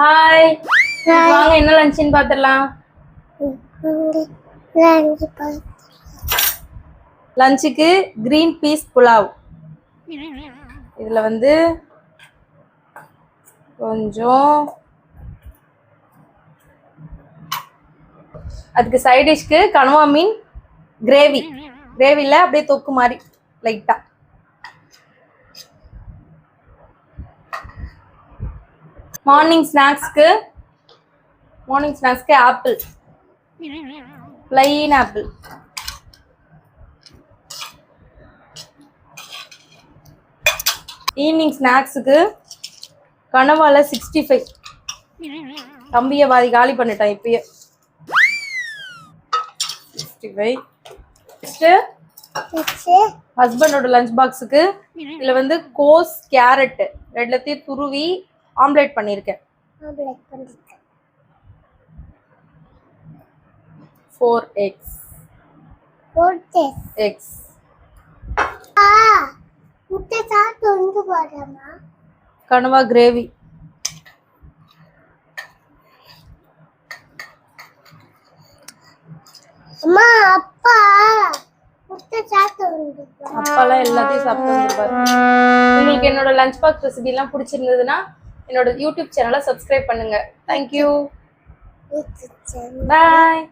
Hi வாங்க என்ன லஞ்சுன்னு பார்த்துடலாம் லஞ்சுக்கு கிரீன் பீஸ் புலாவ் இதில் வந்து கொஞ்சம் அதுக்கு சைட் டிஷ்க்கு கனவா மீன் கிரேவி கிரேவியில் அப்படியே தொக்கு மாதிரி லைட்டாக மார்னிங் ஸ்நாக்ஸ்க்கு மார்னிங் ஸ்நாக்ஸ்க்கு ஆப்பிள் plain ஆப்பிள் ஈவினிங் ஸ்நாக்ஸுக்கு கனவால சிக்ஸ்டி ஃபைவ் தம்பியை பாதி காலி பண்ணிட்டேன் இப்பயே. சிக்ஸ்டி ஃபைவ் நெக்ஸ்ட்டு ஹஸ்பண்டோட லஞ்ச் பாக்ஸுக்கு இதில் வந்து கோஸ் கேரட்டு ரெண்டுத்தையும் துருவி ஆம்லேட் பண்ணியிருக்கேன் ஃபோர் எக்ஸ் எக்ஸ் வந்து போடுறமா கனவா கிரேவி. அம்மா அப்பா அப்பாலாம் எல்லாத்தையும் சாப்பிட்டு வந்துருப்பாரு. உங்களுக்கு என்னோட லஞ்ச் பாக்ஸ் ரெசிபிலாம் பிடிச்சிருந்ததுன்னா என்னோட யூடியூப் சேனலை சப்ஸ்கிரைப் பண்ணுங்க. Thank you bye